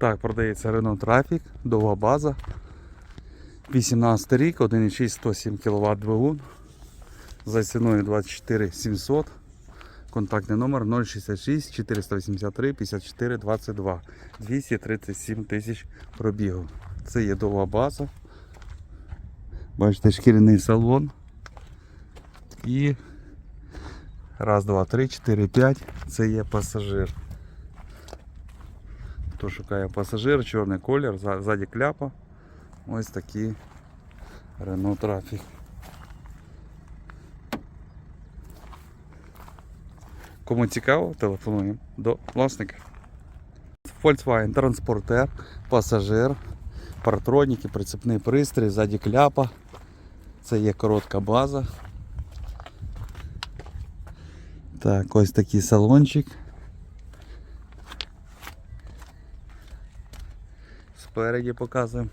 Так, продається Renault Traffic, довга база. 18 рік, 1,6 107 кВт двигун. За ціною 24 700. Контактний номер 066 483 54 22. 237 тисяч пробігу. Це є довга база. Бачите, шкіряний салон. І раз, два, три, чотири, п'ять. Це є пасажир. Хто шукає пасажир, чорний колір, ззаді кляпа. Ось такий Renault Traffic. Кому цікаво, телефонуємо до власника. Volkswagen Transporter, пасажир, партроніки, прицепний пристрій, ззаді кляпа. Це є коротка база. Так, ось такий салончик. Спереді показуємо.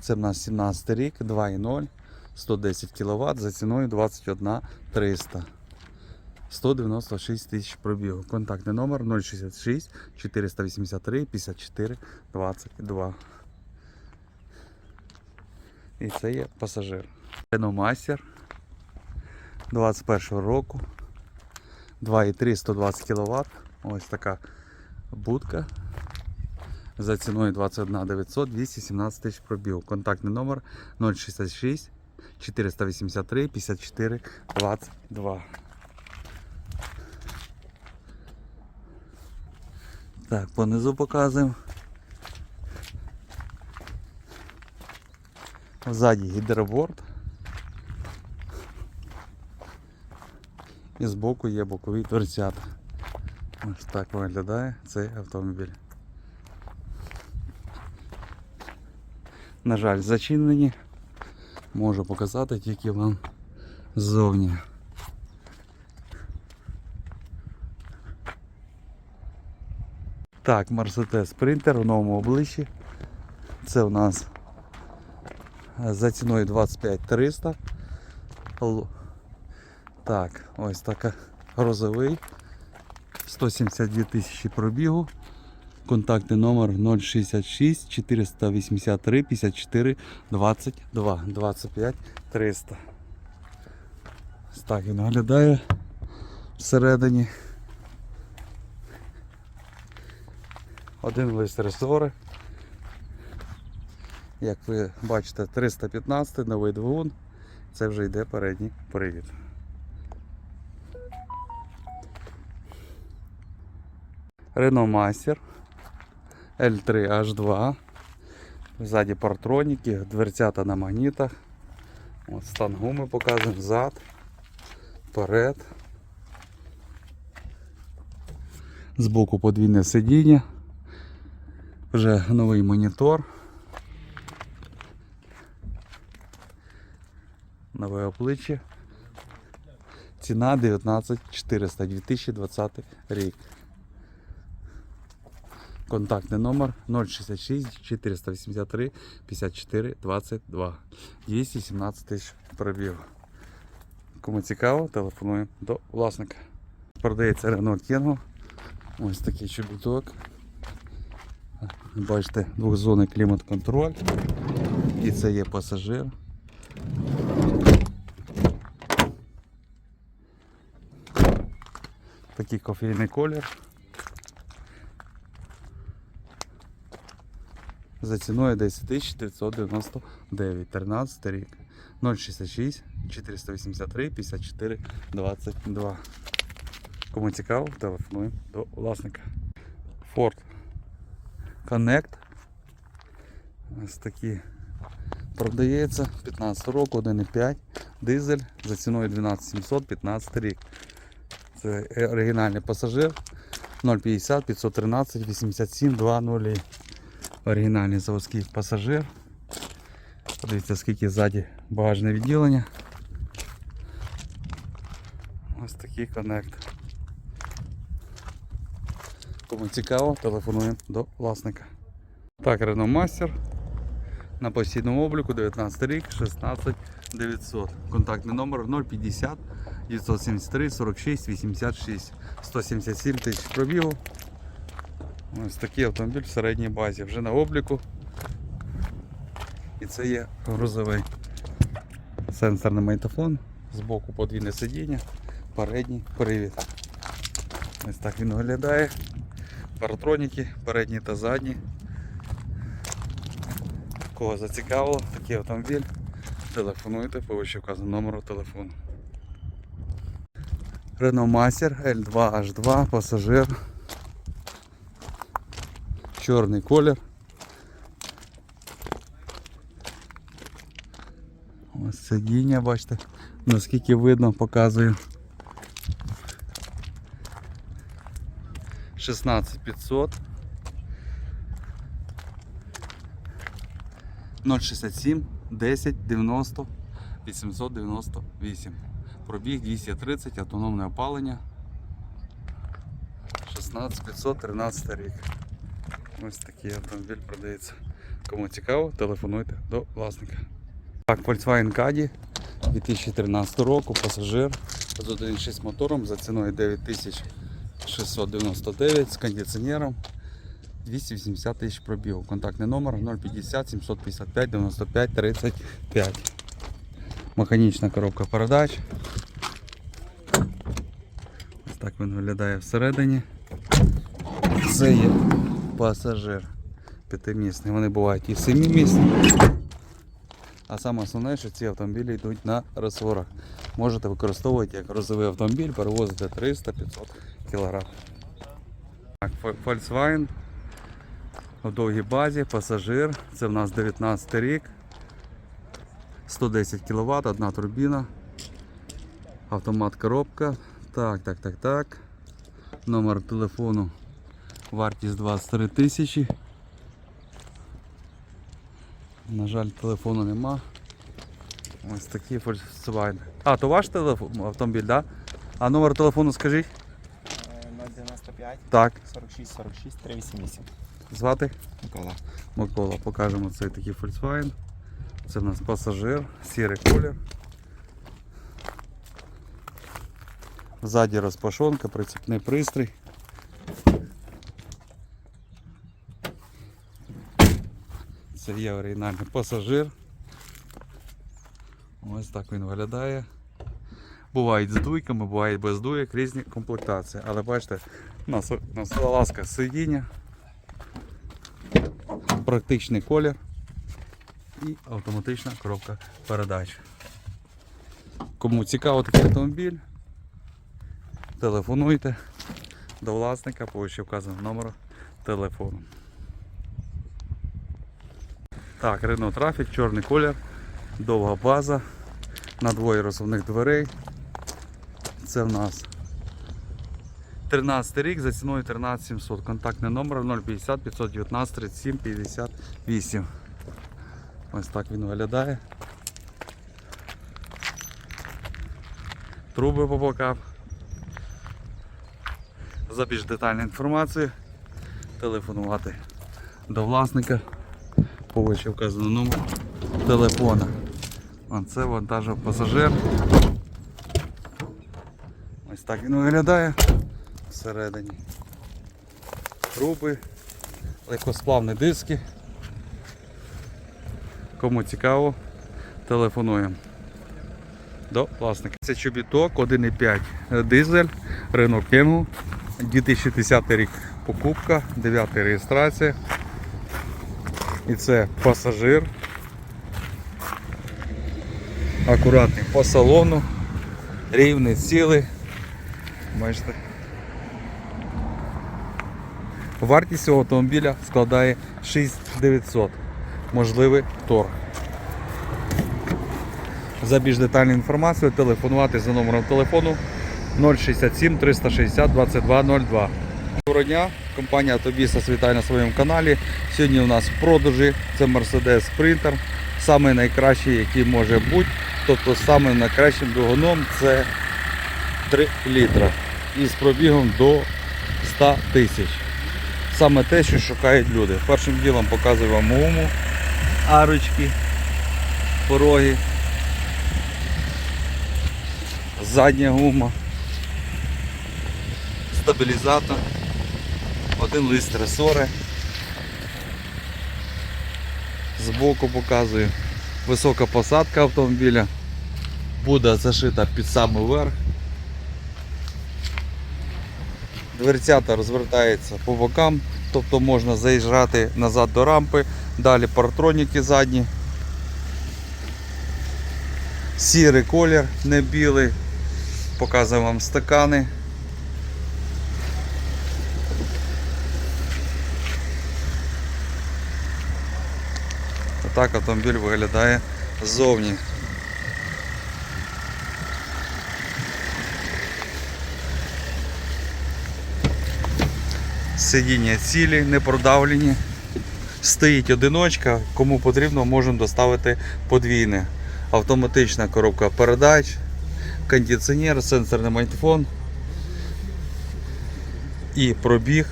Це в нас 17 рік, 2.0, 110 кВт за ціною 21 300. 196 тисяч пробігу. Контактний номер 066 483 54 22. І це є пасажир. Master 21 року. 2,3 120 кВт. Ось така будка. За ціною 21 900 217 тисяч пробігу. Контактний номер 066 483 54 22. Так, понизу показуємо. Ззаді гідроборд. І збоку є бокові дверцята. Ось так виглядає цей автомобіль. На жаль, зачинені. Можу показати тільки вам ззовні. Так, Mercedes Sprinter у новому обличчі. Це у нас за ціною 25 300. Так, ось така грозовий. 172 тисячі пробігу. Контактний номер 066 483 54 22 25 300. Ось так він виглядає всередині. Один лист ресори. Як ви бачите, 315 новий двигун. Це вже йде передній привід. Renault Master L3 H2. Ззаді партроніки, дверцята на магнітах. От стан гуми показуємо, зад, вперед. Збоку подвійне сидіння. Вже новий монітор. Нове обличчя. Ціна 19400 2020 рік. Контактний номер 066 483 54 22 217 тисяч пробігу. Кому цікаво, телефонуємо до власника. Продається Renault Kangoo. Ось такий чобіток. Бачите, двохзонний клімат-контроль. І це є пасажир. Такий кофейний колір. За ціною 10 999, 13 рік. 066 483 54 22. Кому цікаво, телефонуємо до власника. Ford Connect. Ось такі продається 15 року, 1,5 дизель за ціною 12700 15 рік. Це оригінальний пасажир 050 513 87 20. Оригінальний заводський пасажир. Подивіться, скільки ззаді багажне відділення. Ось такий коннект. Кому цікаво, телефонуємо до власника. Так, Renault Master. На постійному обліку 19 рік, 16 900. Контактний номер 050 973 46 86 177 тисяч пробігу. Ось такий автомобіль в середній базі. Вже на обліку. І це є грузовий сенсорний майтофон. Збоку подвійне сидіння, передній привід. Ось так він виглядає. Паратроніки, передні та задні. Кого зацікавило, такий автомобіль. Телефонуйте по вказаному номеру телефону. Renault Master L2H2 пасажир. Чорний колір. Ось сидіння, бачите, наскільки видно, показую. 16500 067 10 90 898. Пробіг 230, автономне опалення. 16513 рік. Ось такий автомобіль продається. Кому цікаво, телефонуйте до власника. Так, Volkswagen Caddy 2013 року, пасажир з 1.6 мотором за ціною 9699 з кондиціонером. 280 тисяч пробігу. Контактний номер 050 755 95 35. Механічна коробка передач. Ось так він виглядає всередині. Це є пасажир п'ятимісний. Вони бувають і семимісні. А саме основне, що ці автомобілі йдуть на розсворах. Можете використовувати як грузовий автомобіль, перевозити 300-500 кг. Так, Volkswagen в довгій базі, пасажир. Це в нас 19 рік. 110 кВт, одна турбіна. Автомат коробка. Так, так, так, так. Номер телефону. Вартість 23 тисячі. На жаль, телефону нема. Ось такий Volkswagen. А, то ваш телефон, автомобіль, так? Да? А номер телефону скажіть? Е, 095 Так. 46 46 388. Звати? Микола. Микола, покажемо цей такий Volkswagen. Це в нас пасажир, сірий колір. Ззаді розпашонка, прицепний пристрій. Це є оригінальний пасажир. Ось так він виглядає. Бувають з дуйками, бувають без дуйок, різні комплектації. Але бачите, у нас, нас ласка сидіння, практичний колір і автоматична коробка передач. Кому цікаво такий автомобіль, телефонуйте до власника по вище вказаному телефону. Так, Renault Traffic, чорний колір, довга база, на двоє розсувних дверей. Це в нас 13 рік за ціною 13700. Контактний номер 050 519 37 58. Ось так він виглядає. Труби по боках. За більш детальну інформацію телефонувати до власника по вище вказаному номеру телефона. Це вантажив пасажир. Ось так він виглядає всередині. Труби, легкосплавні диски. Кому цікаво, телефонуємо до власника. Це чобіток 1,5 дизель Renault Kangoo 2010 рік покупка, 9 реєстрація. І це пасажир. Акуратний по салону, рівний цілий. Бачите. Вартість цього автомобіля складає 6900. Можливий торг. За більш детальну інформацію телефонувати за номером телефону 067 360 2202. Доброго дня, компанія Тобіса світає на своєму каналі. Сьогодні у нас в продажі це Mercedes Sprinter. Саме найкращий, який може бути. Тобто самим найкращим двигуном це 3 літра. І з пробігом до 100 тисяч. Саме те, що шукають люди. Першим ділом показую вам гуму, арочки, пороги, задня гума, стабілізатор, Один лист ресори. Збоку показую. Висока посадка автомобіля. Буде зашита під самий верх. Дверцята розвертаються по бокам, тобто можна заїжджати назад до рампи, далі партроніки задні. Сірий колір, не білий. Показую вам стакани. Отак автомобіль виглядає ззовні. Сидіння цілі, не продавлені. Стоїть одиночка, кому потрібно, можемо доставити подвійне. Автоматична коробка передач, кондиціонер, сенсорний майтфон і пробіг.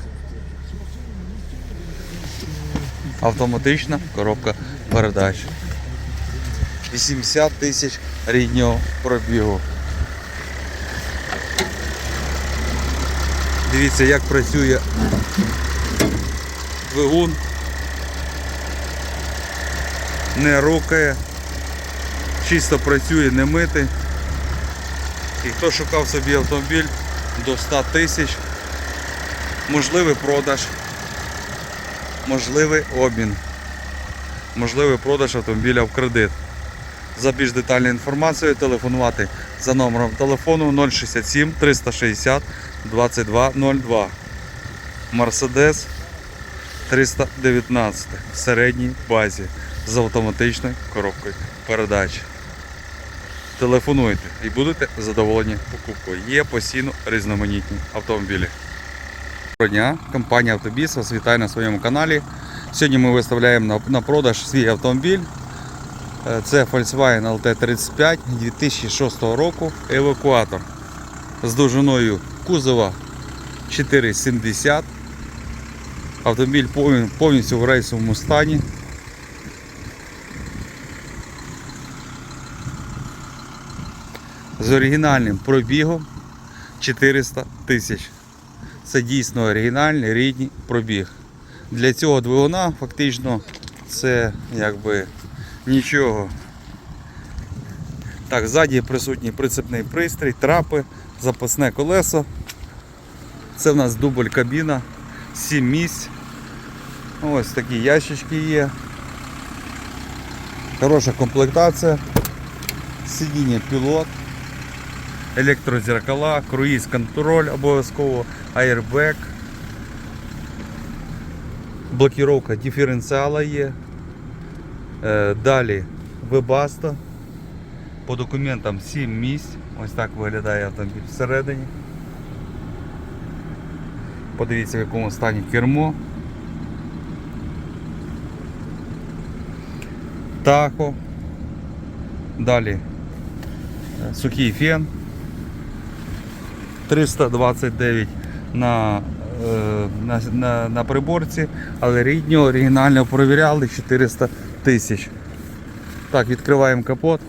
Автоматична коробка передач. 80 тисяч ріднього пробігу. Дивіться, як працює двигун. Не рукає, чисто працює, не мити. І хто шукав собі автомобіль до 100 тисяч, можливий продаж, можливий обмін, можливий продаж автомобіля в кредит. За більш детальною інформацією телефонувати за номером телефону 067 360 2202. Мерседес 319 в середній базі з автоматичною коробкою передач. Телефонуйте і будете задоволені покупкою. Є постійно різноманітні автомобілі. Доброго дня, компанія Автобіс вас вітає на своєму каналі. Сьогодні ми виставляємо на, продаж свій автомобіль. Е, Це Volkswagen LT35 2006 року евакуатор з довжиною кузова 4,70. Автомобіль повні- повністю в рейсовому стані. З оригінальним пробігом 400 тисяч. Це дійсно оригінальний рідний пробіг. Для цього двигуна фактично це якби нічого. Так, ззаді присутній прицепний пристрій, трапи, запасне колесо. Це в нас дубль кабіна, 7 місць. Ось такі ящички є. Хороша комплектація. Сидіння пілот, електрозеркала, круїз контроль обов'язково, аербек. Блокіровка диференціала є. Е, Далі Webasto. По документам 7 місць. Ось так виглядає автомобіль всередині. Подивіться в якому стані кермо. Тахо. Далі сухий фен. 329 на, на, на, на приборці, але ріднього оригінально перевіряли 400 тисяч. Так, відкриваємо капот.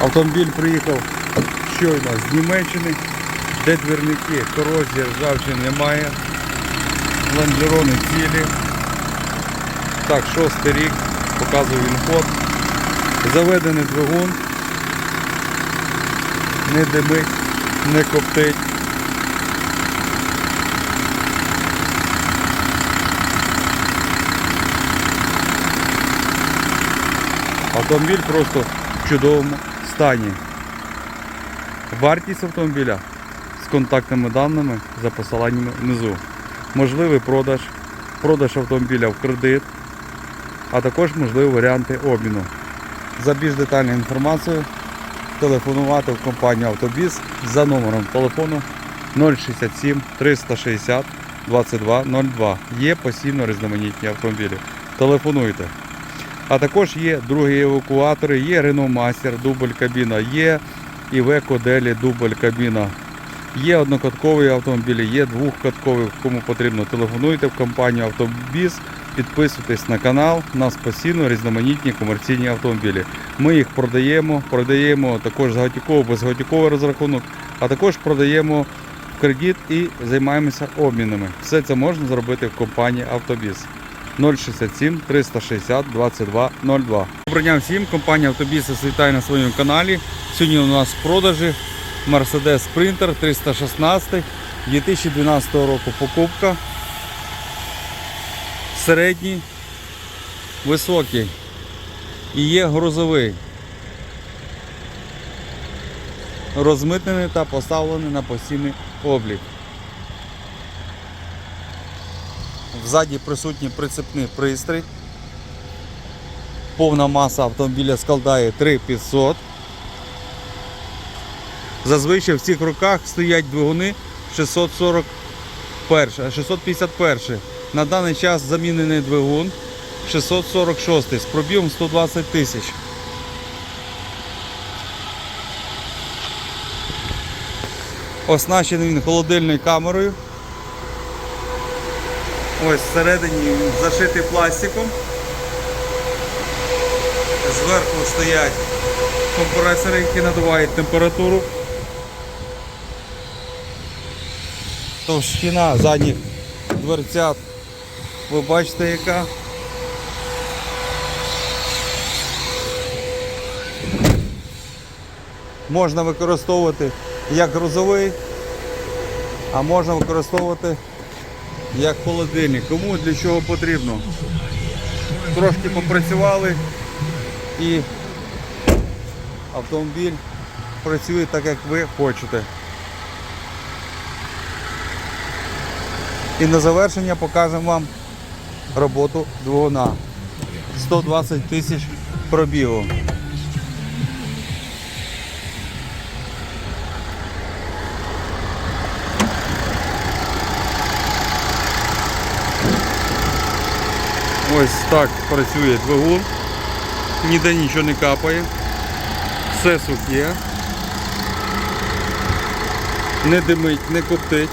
Автомобіль приїхав щойно з Німеччини, де двірники, корозії, ржавчини немає. Лонжерони цілі. Так, шостий рік, показую він код. Заведений двигун. Не димить, не коптить. Автомобіль просто в чудовому стані. Вартість автомобіля з контактними даними за посиланнями внизу. Можливий продаж, продаж автомобіля в кредит, а також можливі варіанти обміну. За більш детальною інформацією телефонувати в компанію Автобіс за номером телефону 067 360 2202. Є постійно різноманітні автомобілі. Телефонуйте. А також є другі евакуатори, є Renault Master, дубль кабіна, є Iveco Deli, дубль кабіна. Є однокаткові автомобілі, є двохкаткові, кому потрібно телефонуйте в компанію Автобіс Підписуйтесь на канал, у нас постійно різноманітні комерційні автомобілі. Ми їх продаємо, продаємо також готівковий, безготівковий розрахунок, а також продаємо в кредит і займаємося обмінами. Все це можна зробити в компанії Автобіс. 067 360 22 02. Доброго дня всім, компанія Автобіс вітає на своєму каналі. Сьогодні у нас в продажі Mercedes Sprinter 316 2012 року покупка. Середній, високий і є грузовий. Розмитнений та поставлений на постійний облік. Ззаді присутній прицепний пристрій. Повна маса автомобіля складає 3500. Зазвичай в цих руках стоять двигуни 641, 651. На даний час замінений двигун 646 з пробігом 120 тисяч. Оснащений він холодильною камерою. Ось всередині він зашитий пластиком. Зверху стоять компресори, які надувають температуру. Товщина задніх дверцят. Ви бачите яка. Можна використовувати як грузовий, а можна використовувати як холодильник. Кому для чого потрібно. Трошки попрацювали і автомобіль працює так, як ви хочете. І на завершення покажемо вам роботу двигуна. 120 тисяч пробігу. Ось так працює двигун. Ніде нічого не капає. Все сухе. Не димить, не коптить.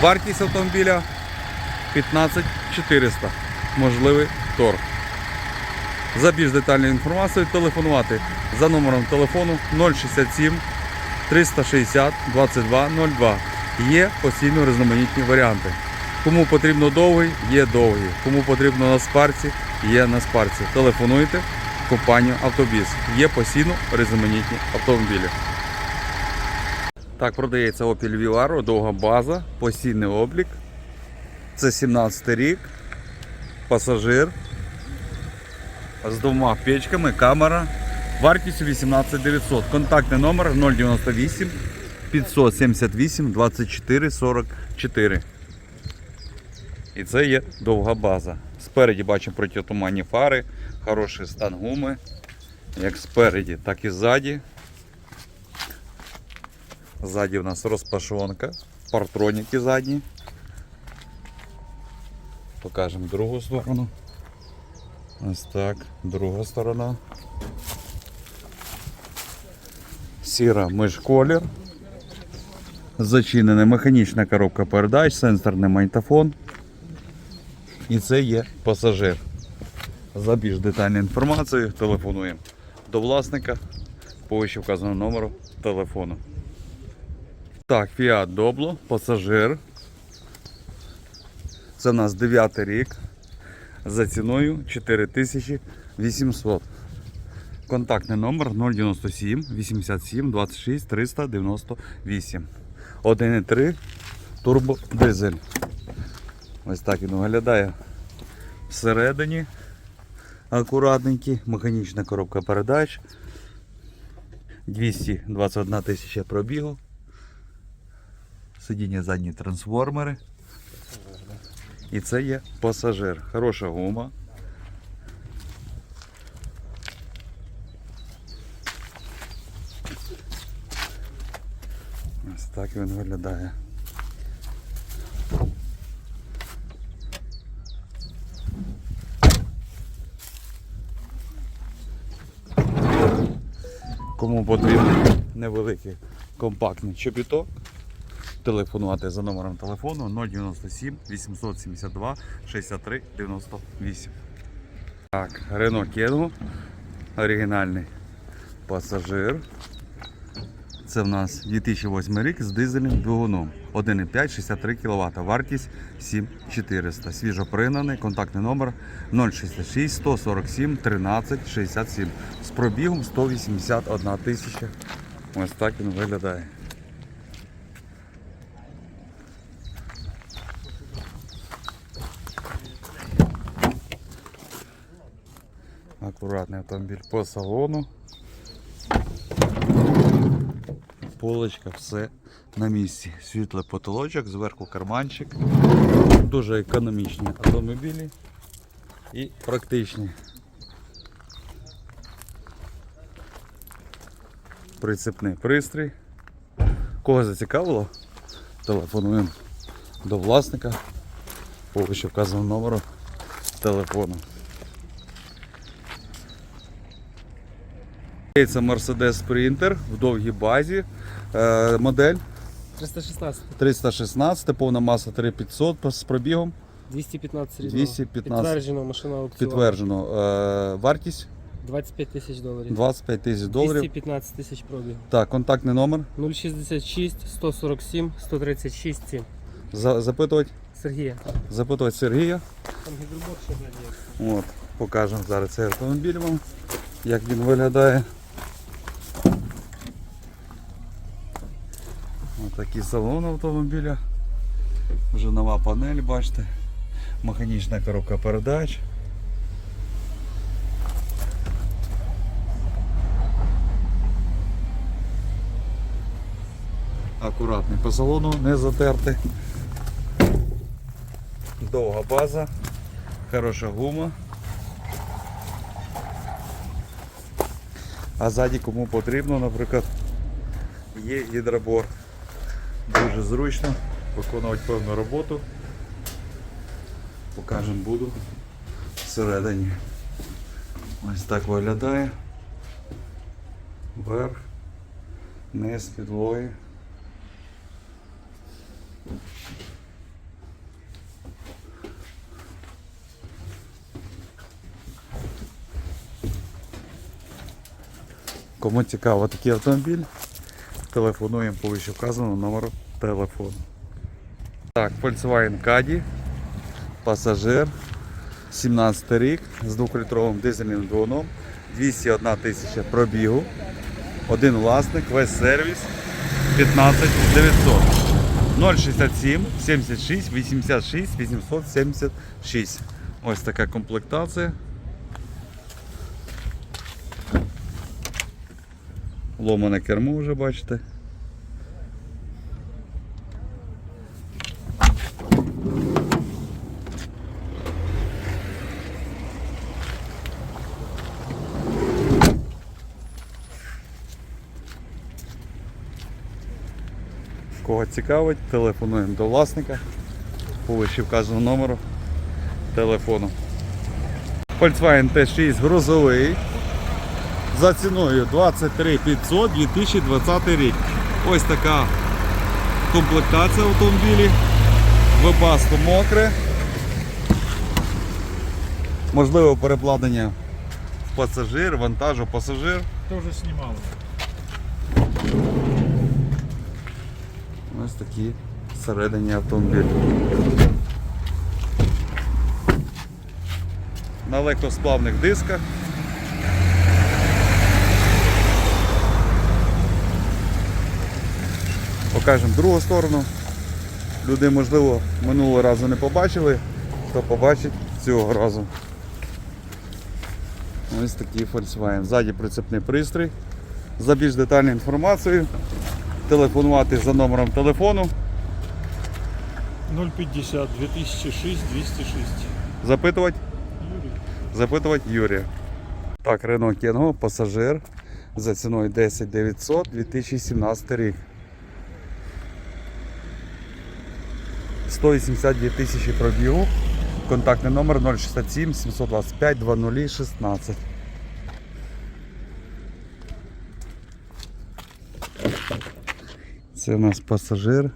Вартість автомобіля 15 400. Можливий торг. За більш детальною інформацією телефонувати за номером телефону 067 360 22 02. Є постійно різноманітні варіанти. Кому потрібно довгий, є довгий. Кому потрібно на спарці, є на спарці. Телефонуйте в компанію Автобіс. Є постійно різноманітні автомобілі. Так, продається Opel Vivaro, довга база, постійний облік. Це 17 рік. Пасажир. З двома печками, камера. Вартістю 18 900. Контактний номер 098 578 24 44. І це є довга база. Спереді бачимо протитуманні фари, хороший стан гуми. Як спереді, так і ззаді. Ззаді у нас розпашонка, партроніки задні. Покажемо другу сторону. Ось так, друга сторона. Сіра мишколір. Зачинена механічна коробка передач, сенсорний магнітофон. І це є пасажир. За більш детальною інформацією телефонуємо до власника по вище вказаному номеру телефону. Так, Fiat Doblo, пасажир. Це в нас 9 рік. За ціною 4800. Контактний номер 097 87 26 398. 1,3 турбодизель. Ось так він виглядає всередині. Акуратненький, механічна коробка передач. 221 тисяча пробігу. Сидіння задні трансформери. І це є пасажир. Хороша гума. Ось так він виглядає. Кому потрібен невеликий компактний чобіток, телефонувати за номером телефону 097 872 63 98. Так, Renault Kangoo. Оригінальний пасажир. Це в нас 2008 рік з дизельним двигуном. 1,5 63 кВт. Вартість 7400. Свіжо пригнаний. Контактний номер 066 147 13 67. З пробігом 181 тисяча. Ось так він виглядає. Акуратний автомобіль по салону. Полочка, все на місці. Світлий потолочок, зверху карманчик. Дуже економічні автомобілі і практичні. Прицепний пристрій. Кого зацікавило? Телефонуємо до власника по вище вказаному номеру телефону. Це Mercedes Sprinter в довгій базі. Е, модель 316. 316, повна маса 3500 з пробігом. 215 різного. 215. Підтверджено машина аукціону. Підтверджено. Е, вартість 25 тисяч доларів. 25 тисяч доларів. 215 тисяч пробігу. Так, контактний номер. 066 147 136 7. За- запитувати, Сергія. запитувати Сергія. Там гідробор ще є. От, покажемо зараз цей автомобіль вам, як він виглядає. Ось такий салон автомобіля. Вже нова панель, бачите. Механічна коробка передач. Акуратний по салону, не затерти. Довга база, хороша гума. А ззаді кому потрібно, наприклад, є гідробор. Дуже зручно виконувати певну роботу. Покажемо буду всередині. Ось так виглядає. Верх, низ, підлоги. Кому цікаво такий автомобіль, телефонуємо по вище вказаному номеру телефону. Так, Volkswagen Caddy, пасажир, 17 рік з 2-літровим дизельним двигуном, 201 тисяча пробігу, один власник, весь сервіс 15 900. 067 76 86 876. Ось така комплектація. Ломане кермо вже бачите. Кого цікавить, телефонуємо до власника по вище вказаному номеру телефону. Volkswagen T6 грузовий за ціною 23 500 2020 рік. Ось така комплектація автомобілі. Вебасто мокре. Можливо перекладення в пасажир, вантажу пасажир. Тоже снимал. Ось такі всередині автомобіль. На легкосплавних дисках. Покажемо другу сторону. Люди, можливо, минулого разу не побачили, то побачить цього разу. Ось такий Volkswagen. Ззаді прицепний пристрій. За більш детальною інформацією телефонувати за номером телефону, 050 2006 206. запитувати, Юрий. запитувати Юрія. Так, Renault Kangoo, пасажир за ціною 10 900 2017 рік. 182 тисячі пробігу. Контактний номер 067 725 2016. Це у нас пасажир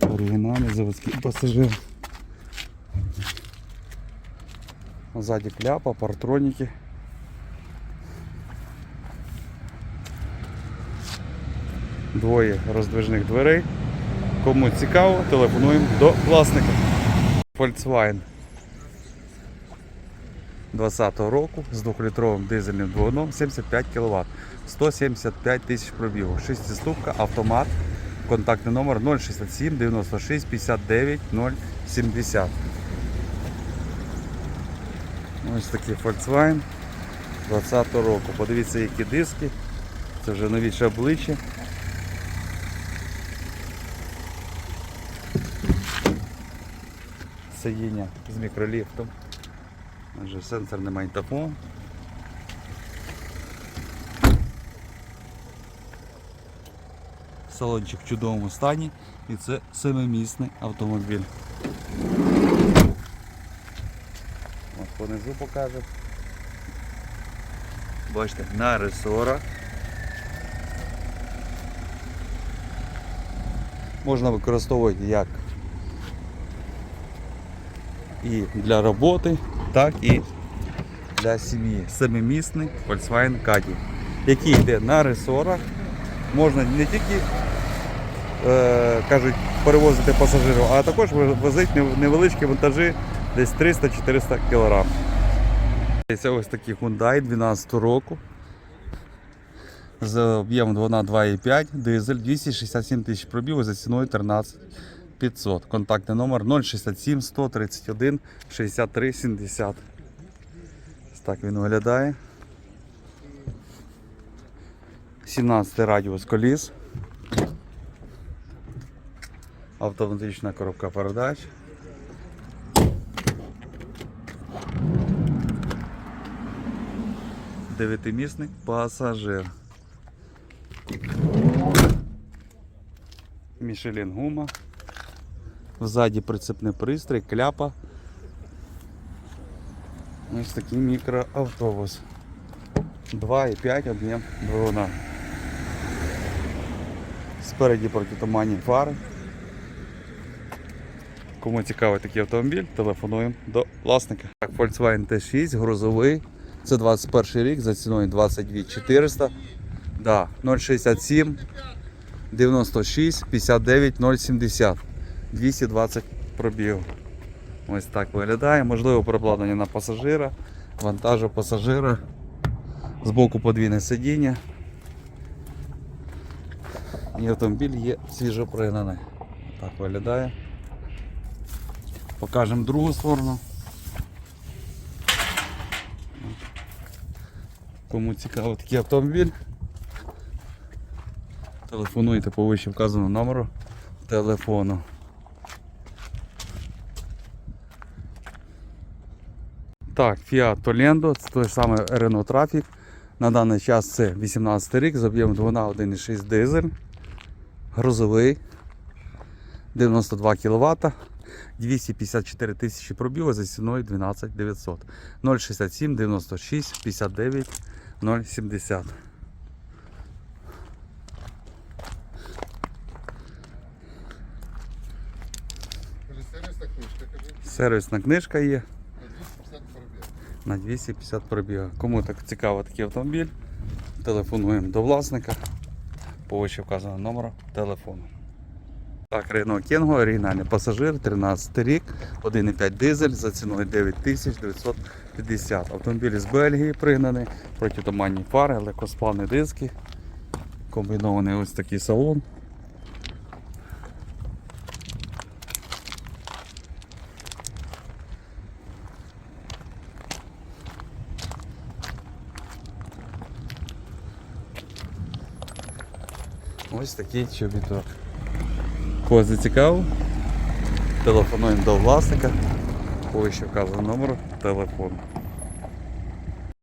Оригінальний заводський пасажир. Ззаді кляпа, партроніки. Двоє роздвижних дверей. Кому цікаво, телефонуємо до власника. Volkswagen 20-го року з 2-літровим дизельним двигуном 75 кВт, 175 тисяч пробігу, 6-ступка, автомат, контактний номер 067 96 59 070. Ось такий Volkswagen 20-го року. Подивіться, які диски. Це вже новіше обличчя. Сидіння з мікроліфтом. Отже, сенсорний магнітофон. Салончик в чудовому стані і це семимісний автомобіль. От понизу покажу. Бачите, на ресорах. Можна використовувати як і для роботи, так і для сім'ї. Семимісний Volkswagen Caddy, який йде на ресорах. Можна не тільки е, кажуть, перевозити пасажирів, а також возити невеличкі вантажі десь 300-400 кг. Це ось такий Hyundai 12 року. З об'ємом двигуна 2,5, дизель 267 тисяч пробігу за ціною 13 500. Контактний номер 067 131 63 70. Ось так він виглядає. 17 радіус коліс. Автоматична коробка передач. Дев'ятимісний пасажир. Мішелін гума. Ззаді прицепний пристрій, кляпа. Ось такий мікроавтобус. 2,5 об'єм двигуна. Спереді протитуманні фари. Кому цікавий такий автомобіль, телефонуємо до власника. Так, Volkswagen T6, грузовий. Це 21 рік за ціною 22 400. Да, 067 96 59 070. 220 пробігів. Ось так виглядає. Можливо, перекладення на пасажира, вантажу пасажира. Збоку подвійне сидіння. І автомобіль є свіжо пригнаний. Так виглядає. Покажемо другу сторону. Кому цікаво такий автомобіль, телефонуйте по вище вказаному номеру телефону. Так, Fiat Toledo, це той самий Renault Trafic. На даний час це 18 рік з об'ємом двигуна 1,6 дизель. Грузовий 92 кВт, 254 тисячі пробігу за ціною 12 900. 067 96 59 070. Каже, книжка, каже, Сервісна книжка є на 250 на 250 пробіг. пробігу. Кому так цікаво такий автомобіль, телефонуємо до власника по вище вказаному номеру телефону. Так, Renault Kangoo, оригінальний пасажир, 13 рік, 1,5 дизель за ціною 9950. Автомобіль з Бельгії пригнаний, протитуманні фари, легкосплавні диски, комбінований ось такий салон. Ось такий чобіток. Кого зацікавив, телефонуємо до власника, по вище вказано номер телефону.